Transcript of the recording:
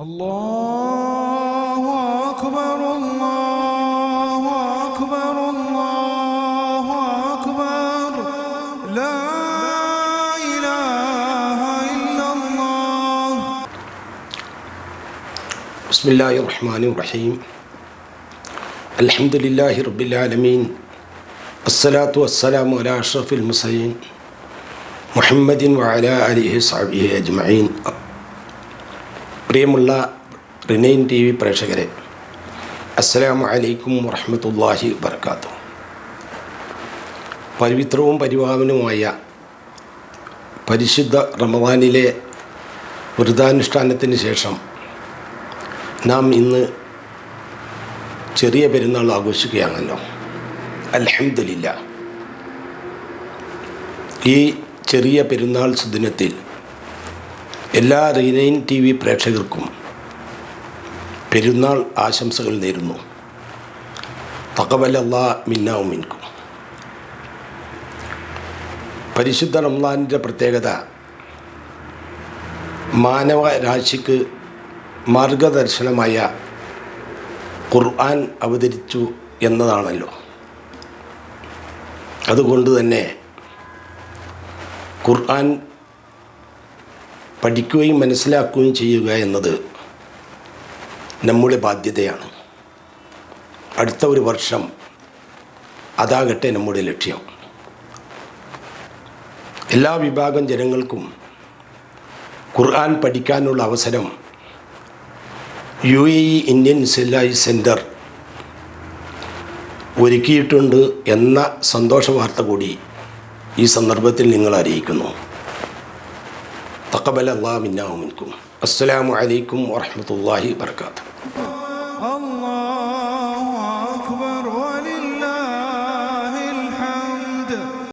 الله أكبر الله أكبر الله أكبر. لا إله إلا الله. بسم الله الرحمن الرحيم. الحمد لله رب العالمين. الصلاة والسلام على أشرف المرسلين محمد وعلى آله وصحبه أجمعين. പ്രിയമുള്ള റിനൈൻ T V പ്രേക്ഷകരെ അസ്സലാമു അലൈക്കും വറഹമത്തല്ലാഹി വർക്കാത്തു പവിത്രവും പരിപാവനവുമായ പരിശുദ്ധ റമദാനിലെ വ്രതാനുഷ്ഠാനത്തിന് ശേഷം നാം ഇന്ന് ചെറിയ പെരുന്നാൾ ആഘോഷിക്കുകയാണല്ലോ. അലഹമില്ല ഈ ചെറിയ പെരുന്നാൾ സുദിനത്തിൽ എല്ലാ റീനൈൻ ടി വി പ്രേക്ഷകർക്കും പെരുന്നാൾ ആശംസകൾ നേരുന്നു. തകവലല്ലാ മിന്നാവും മിൻകും പരിശുദ്ധ റംലാനിന്റെ പ്രത്യേകത മാനവ രാശിക്ക് മാർഗദർശനമായ ഖുർആൻ അവതരിച്ചു എന്നതാണല്ലോ. അതുകൊണ്ട് തന്നെ ഖുർആൻ പഠിക്കുകയും മനസ്സിലാക്കുകയും ചെയ്യുക എന്നത് നമ്മുടെ ബാധ്യതയാണ്. അടുത്ത ഒരു വർഷം അതാകട്ടെ നമ്മുടെ ലക്ഷ്യം. എല്ലാ വിഭാഗം ജനങ്ങൾക്കും ഖുർആൻ പഠിക്കാനുള്ള അവസരം യു എ ഇ ഇന്ത്യൻ സെല്ലായി സെന്റർ ഒരുക്കിയിട്ടുണ്ട് എന്ന സന്തോഷ വാർത്ത കൂടി ഈ സന്ദർഭത്തിൽ നിങ്ങൾ അറിയിക്കുന്നു. تقبل الله منا ومنكم. السلام عليكم ورحمة الله وبركاته. الله أكبر